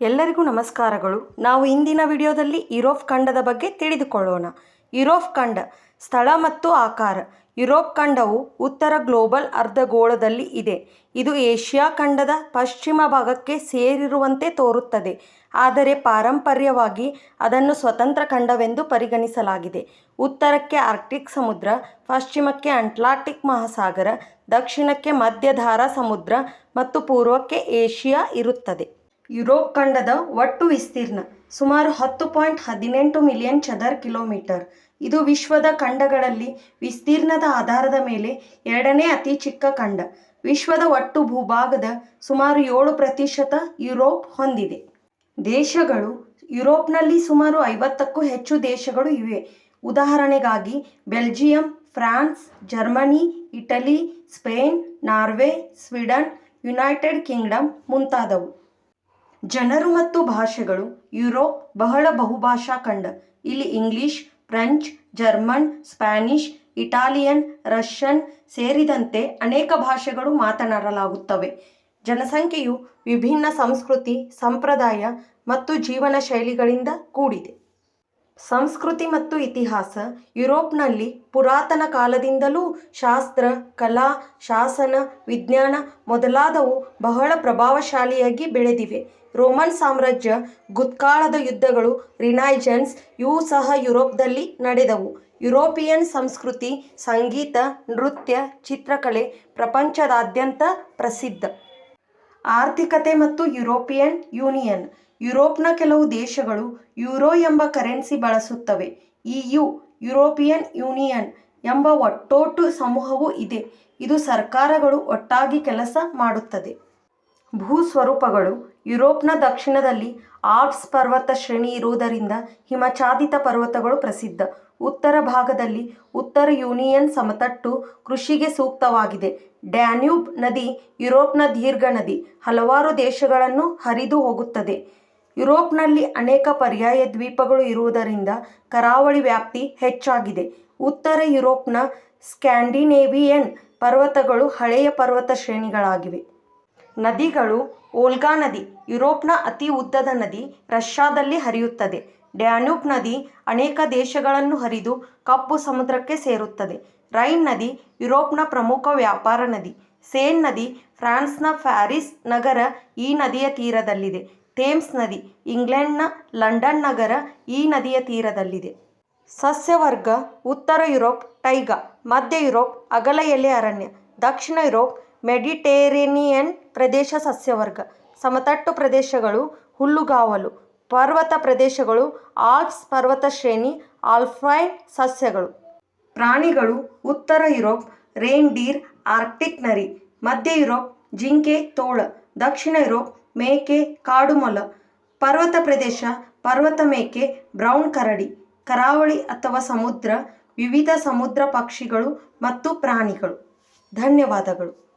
ಎಲ್ಲರಿಗೂ ನಮಸ್ಕಾರಗಳು. ನಾವು ಇಂದಿನ ವಿಡಿಯೋದಲ್ಲಿ ಯುರೋಪ್ ಖಂಡದ ಬಗ್ಗೆ ತಿಳಿದುಕೊಳ್ಳೋಣ. ಯುರೋಪ್ ಖಂಡ, ಸ್ಥಳ ಮತ್ತು ಆಕಾರ. ಯುರೋಪ್ ಖಂಡವು ಉತ್ತರ ಗ್ಲೋಬಲ್ ಅರ್ಧಗೋಳದಲ್ಲಿ ಇದೆ. ಇದು ಏಷ್ಯಾ ಖಂಡದ ಪಶ್ಚಿಮ ಭಾಗಕ್ಕೆ ಸೇರಿರುವಂತೆ ತೋರುತ್ತದೆ. ಆದರೆ ಪಾರಂಪರ್ಯವಾಗಿ ಅದನ್ನು ಸ್ವತಂತ್ರ ಖಂಡವೆಂದು ಪರಿಗಣಿಸಲಾಗಿದೆ. ಉತ್ತರಕ್ಕೆ ಆರ್ಕ್ಟಿಕ್ ಸಮುದ್ರ, ಪಶ್ಚಿಮಕ್ಕೆ ಅಟ್ಲಾಂಟಿಕ್ ಮಹಾಸಾಗರ, ದಕ್ಷಿಣಕ್ಕೆ ಮಧ್ಯಧಾರಾ ಸಮುದ್ರ ಮತ್ತು ಪೂರ್ವಕ್ಕೆ ಏಷ್ಯಾ ಇರುತ್ತದೆ. ಯುರೋಪ್ ಖಂಡದ ಒಟ್ಟು ವಿಸ್ತೀರ್ಣ ಸುಮಾರು ಹತ್ತು ಪಾಯಿಂಟ್ ಹದಿನೆಂಟು ಮಿಲಿಯನ್ ಚದರ್ ಕಿಲೋಮೀಟರ್. ಇದು ವಿಶ್ವದ ಖಂಡಗಳಲ್ಲಿ ವಿಸ್ತೀರ್ಣದ ಆಧಾರದ ಮೇಲೆ ಎರಡನೇ ಅತಿ ಚಿಕ್ಕ ಖಂಡ. ವಿಶ್ವದ ಒಟ್ಟು ಭೂಭಾಗದ ಸುಮಾರು ಏಳು ಪ್ರತಿಶತ ಯುರೋಪ್ ಹೊಂದಿದೆ. ದೇಶಗಳು ಯುರೋಪ್ನಲ್ಲಿ ಸುಮಾರು ಐವತ್ತಕ್ಕೂ ಹೆಚ್ಚು ದೇಶಗಳು ಇವೆ. ಉದಾಹರಣೆಗಾಗಿ Belgium, France, Germany, Italy, Spain, Norway, Sweden, United Kingdom ಮುಂತಾದವು. ಜನರು ಮತ್ತು ಭಾಷೆಗಳು, ಯುರೋಪ್, ಬಹಳ ಬಹುಭಾಷಾ ಖಂಡ. ಇಲ್ಲಿ English, French, German, Spanish, Italian, Russian ಸೇರಿದಂತೆ ಅನೇಕ ಭಾಷೆಗಳು ಮಾತನಾಡಲಾಗುತ್ತವೆ. ಜನಸಂಖ್ಯೆಯು ವಿಭಿನ್ನ ಸಂಸ್ಕೃತಿ, ಸಂಪ್ರದಾಯ ಮತ್ತು ಜೀವನ ಶೈಲಿಗಳಿಂದ ಕೂಡಿದೆ. ಸಂಸ್ಕೃತಿ ಮತ್ತು ಇತಿಹಾಸ ಯುರೋಪ್ನಲ್ಲಿ ಪುರಾತನ ಕಾಲದಿಂದಲೂ ಶಾಸ್ತ್ರ, ಕಲಾ, ಶಾಸನ, ವಿಜ್ಞಾನ ಮೊದಲಾದವು ಬಹಳ ಪ್ರಭಾವಶಾಲಿಯಾಗಿ ಬೆಳೆದಿವೆ. ರೋಮನ್ ಸಾಮ್ರಾಜ್ಯ ಗುತ್ಕಾಳದ ಯುದ್ಧಗಳು ರಿನೈಜೆನ್ಸ್, ಇವು ಸಹ ಯುರೋಪ್ದಲ್ಲಿ ನಡೆದವು. ಯುರೋಪಿಯನ್ ಸಂಸ್ಕೃತಿ, ಸಂಗೀತ, ನೃತ್ಯ, ಚಿತ್ರಕಲೆ ಪ್ರಪಂಚದಾದ್ಯಂತ ಪ್ರಸಿದ್ಧ. ಆರ್ಥಿಕತೆ ಮತ್ತು ಯುರೋಪಿಯನ್ ಯೂನಿಯನ್ ಯುರೋಪ್ನ ಕೆಲವು ದೇಶಗಳು ಯುರೋ ಎಂಬ ಕರೆನ್ಸಿ ಬಳಸುತ್ತವೆ. ಇಯು ಯುರೋಪಿಯನ್ ಯೂನಿಯನ್ ಎಂಬ ಒಟ್ಟೋಟು ಸಮೂಹವೂ ಇದೆ. ಇದು ಸರ್ಕಾರಗಳು ಒಟ್ಟಾಗಿ ಕೆಲಸ ಮಾಡುತ್ತದೆ. ಭೂಸ್ವರೂಪಗಳು ಯುರೋಪ್ನ ದಕ್ಷಿಣದಲ್ಲಿ ಆಲ್ಪ್ಸ್ ಪರ್ವತ ಶ್ರೇಣಿ ಇರುವುದರಿಂದ ಹಿಮಚಾದಿತ ಪರ್ವತಗಳು ಪ್ರಸಿದ್ಧ. ಉತ್ತರ ಭಾಗದಲ್ಲಿ ಉತ್ತರ ಯೂನಿಯನ್ ಸಮತಟ್ಟು ಕೃಷಿಗೆ ಸೂಕ್ತವಾಗಿದೆ. ಡ್ಯಾನ್ಯೂಬ್ ನದಿ ಯುರೋಪ್ನ ದೀರ್ಘ ನದಿ, ಹಲವಾರು ದೇಶಗಳನ್ನು ಹರಿದು ಹೋಗುತ್ತದೆ. ಯುರೋಪ್ನಲ್ಲಿ ಅನೇಕ ಪರ್ಯಾಯ ದ್ವೀಪಗಳು ಇರುವುದರಿಂದ ಕರಾವಳಿ ವ್ಯಾಪ್ತಿ ಹೆಚ್ಚಾಗಿದೆ. ಉತ್ತರ ಯುರೋಪ್ನ ಸ್ಕ್ಯಾಂಡಿನೇವಿಯನ್ ಪರ್ವತಗಳು ಹಳೆಯ ಪರ್ವತ ಶ್ರೇಣಿಗಳಾಗಿವೆ. ನದಿಗಳು ಓಲ್ಗಾ ನದಿ, ಯುರೋಪ್ನ ಅತಿ ಉದ್ದದ ನದಿ ರಷ್ಯಾದಲ್ಲಿ ಹರಿಯುತ್ತದೆ. ಡ್ಯಾನ್ಯೂಬ್ ನದಿ ಅನೇಕ ದೇಶಗಳನ್ನು ಹರಿದು ಕಪ್ಪು ಸಮುದ್ರಕ್ಕೆ ಸೇರುತ್ತದೆ. ರೈನ್ ನದಿ ಯುರೋಪ್ನ ಪ್ರಮುಖ ವ್ಯಾಪಾರ ನದಿ. ಸೇನ್ ನದಿ ಫ್ರಾನ್ಸ್ನ ಫ್ಯಾರಿಸ್ ನಗರ ಈ ನದಿಯ ತೀರದಲ್ಲಿದೆ. ಥೇಮ್ಸ್ ನದಿ, ಇಂಗ್ಲೆಂಡ್ನ ಲಂಡನ್ ನಗರ ಈ ನದಿಯ ತೀರದಲ್ಲಿದೆ. ಸಸ್ಯವರ್ಗ, ಉತ್ತರ ಯುರೋಪ್, ಟೈಗಾ, ಮಧ್ಯ ಯುರೋಪ್, ಅಗಲ ಎಲೆ ಅರಣ್ಯ, ದಕ್ಷಿಣ ಯುರೋಪ್, ಮೆಡಿಟೇರೇನಿಯನ್ ಪ್ರದೇಶ ಸಸ್ಯವರ್ಗ, ಸಮತಟ್ಟು ಪ್ರದೇಶಗಳು, ಹುಲ್ಲುಗಾವಲು, ಪರ್ವತ ಪ್ರದೇಶಗಳು, ಆಲ್ಪ್ಸ್ ಪರ್ವತ ಶ್ರೇಣಿ, ಆಲ್ಫೈನ್ ಸಸ್ಯಗಳು. ಪ್ರಾಣಿಗಳು, ಉತ್ತರ ಯುರೋಪ್ ರೇನ್ ಡೀರ್ ಆರ್ಕ್ಟಿಕ್ ನರಿ, ಮಧ್ಯ ಯುರೋಪ್, ಜಿಂಕೆ, ತೋಳ, ದಕ್ಷಿಣ ಯುರೋಪ್ ಮೇಕೆ ಕಾಡುಮೊಲ, ಪರ್ವತ ಪ್ರದೇಶ, ಪರ್ವತ ಮೇಕೆ, ಬ್ರೌನ್ ಕರಡಿ, ಕರಾವಳಿ ಅಥವಾ ಸಮುದ್ರ, ವಿವಿಧ ಸಮುದ್ರ ಪಕ್ಷಿಗಳು ಮತ್ತು ಪ್ರಾಣಿಗಳು. ಧನ್ಯವಾದಗಳು.